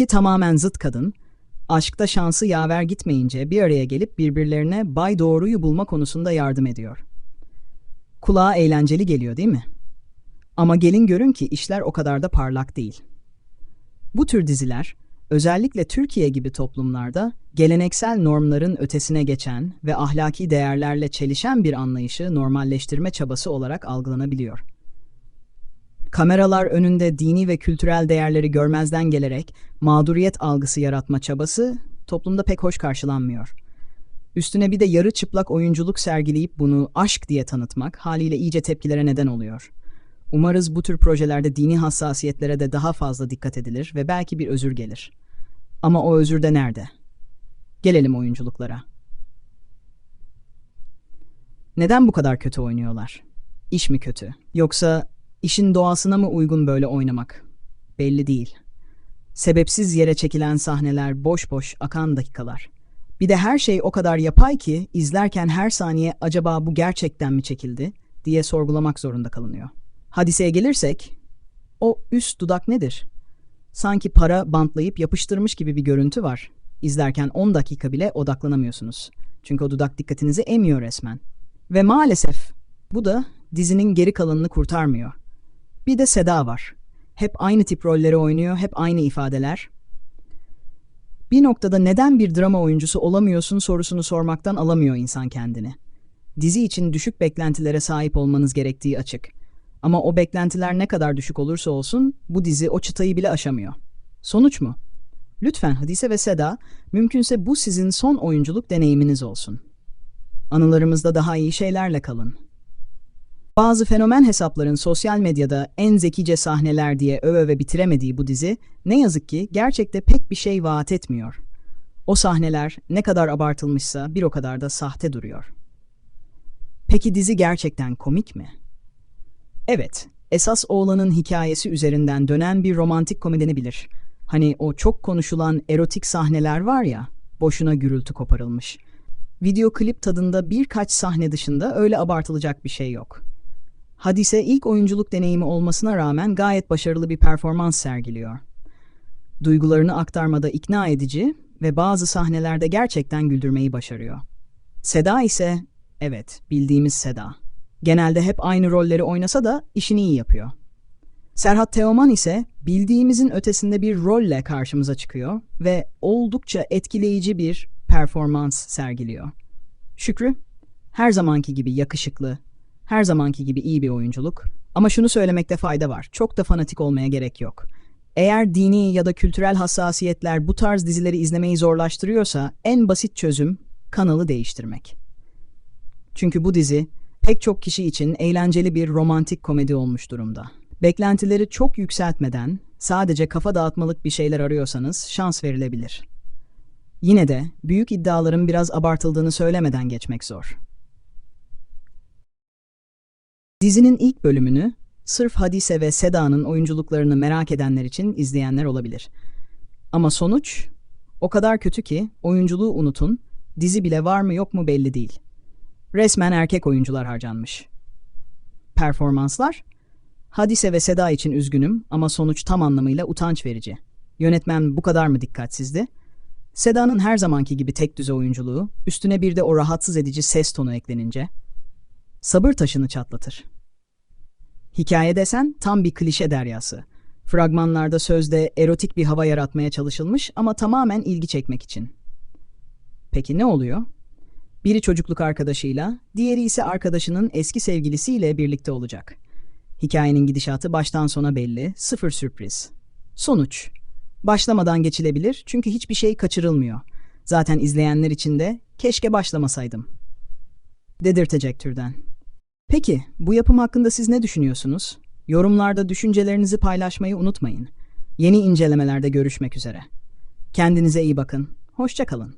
İki tamamen zıt kadın, aşkta şansı yaver gitmeyince bir araya gelip birbirlerine Bay Doğru'yu bulma konusunda yardım ediyor. Kulağa eğlenceli geliyor değil mi? Ama gelin görün ki işler o kadar da parlak değil. Bu tür diziler, özellikle Türkiye gibi toplumlarda geleneksel normların ötesine geçen ve ahlaki değerlerle çelişen bir anlayışı normalleştirme çabası olarak algılanabiliyor. Kameralar önünde dini ve kültürel değerleri görmezden gelerek mağduriyet algısı yaratma çabası toplumda pek hoş karşılanmıyor. Üstüne bir de yarı çıplak oyunculuk sergileyip bunu aşk diye tanıtmak haliyle iyice tepkilere neden oluyor. Umarız bu tür projelerde dini hassasiyetlere de daha fazla dikkat edilir ve belki bir özür gelir. Ama o özür de nerede? Gelelim oyunculuklara. Neden bu kadar kötü oynuyorlar? İş mi kötü? Yoksa işin doğasına mı uygun böyle oynamak? Belli değil. Sebepsiz yere çekilen sahneler, boş boş akan dakikalar. Bir de her şey o kadar yapay ki izlerken her saniye acaba bu gerçekten mi çekildi diye sorgulamak zorunda kalınıyor. Hadiseye gelirsek, o üst dudak nedir? Sanki para bantlayıp yapıştırmış gibi bir görüntü var. İzlerken 10 dakika bile odaklanamıyorsunuz. Çünkü o dudak dikkatinizi emiyor resmen. Ve maalesef bu da dizinin geri kalanını kurtarmıyor. Bir de Seda var. Hep aynı tip rolleri oynuyor, hep aynı ifadeler. Bir noktada neden bir drama oyuncusu olamıyorsun sorusunu sormaktan alamıyor insan kendini. Dizi için düşük beklentilere sahip olmanız gerektiği açık. Ama o beklentiler ne kadar düşük olursa olsun bu dizi o çıtayı bile aşamıyor. Sonuç mu? Lütfen Hadise ve Seda, mümkünse bu sizin son oyunculuk deneyiminiz olsun. Anılarımızda daha iyi şeylerle kalın. Bazı fenomen hesapların sosyal medyada en zekice sahneler diye öve öve bitiremediği bu dizi ne yazık ki gerçekte pek bir şey vaat etmiyor. O sahneler ne kadar abartılmışsa bir o kadar da sahte duruyor. Peki dizi gerçekten komik mi? Evet, esas oğlanın hikayesi üzerinden dönen bir romantik komedini bilir. Hani o çok konuşulan erotik sahneler var ya, boşuna gürültü koparılmış. Video klip tadında birkaç sahne dışında öyle abartılacak bir şey yok. Hadise ilk oyunculuk deneyimi olmasına rağmen gayet başarılı bir performans sergiliyor. Duygularını aktarmada ikna edici ve bazı sahnelerde gerçekten güldürmeyi başarıyor. Seda ise, evet bildiğimiz Seda. Genelde hep aynı rolleri oynasa da işini iyi yapıyor. Serhat Teoman ise bildiğimizin ötesinde bir rolle karşımıza çıkıyor ve oldukça etkileyici bir performans sergiliyor. Şükrü, her zamanki gibi yakışıklı, her zamanki gibi iyi bir oyunculuk ama şunu söylemekte fayda var. Çok da fanatik olmaya gerek yok. Eğer dini ya da kültürel hassasiyetler bu tarz dizileri izlemeyi zorlaştırıyorsa en basit çözüm kanalı değiştirmek. Çünkü bu dizi pek çok kişi için eğlenceli bir romantik komedi olmuş durumda. Beklentileri çok yükseltmeden sadece kafa dağıtmalık bir şeyler arıyorsanız şans verilebilir. Yine de büyük iddiaların biraz abartıldığını söylemeden geçmek zor. Dizinin ilk bölümünü sırf Hadise ve Seda'nın oyunculuklarını merak edenler için izleyenler olabilir. Ama sonuç o kadar kötü ki oyunculuğu unutun, dizi bile var mı yok mu belli değil. Resmen erkek oyuncular harcanmış. Performanslar? Hadise ve Seda için üzgünüm ama sonuç tam anlamıyla utanç verici. Yönetmen bu kadar mı dikkatsizdi? Seda'nın her zamanki gibi tek düze oyunculuğu, üstüne bir de o rahatsız edici ses tonu eklenince, sabır taşını çatlatır. Hikaye desen tam bir klişe deryası. Fragmanlarda sözde erotik bir hava yaratmaya çalışılmış ama tamamen ilgi çekmek için. Peki ne oluyor? Biri çocukluk arkadaşıyla, diğeri ise arkadaşının eski sevgilisiyle birlikte olacak. Hikayenin gidişatı baştan sona belli, sıfır sürpriz. Sonuç. Başlamadan geçilebilir çünkü hiçbir şey kaçırılmıyor. Zaten izleyenler için de keşke başlamasaydım. Dedirtecek türden. Peki, bu yapım hakkında siz ne düşünüyorsunuz? Yorumlarda düşüncelerinizi paylaşmayı unutmayın. Yeni incelemelerde görüşmek üzere. Kendinize iyi bakın. Hoşça kalın.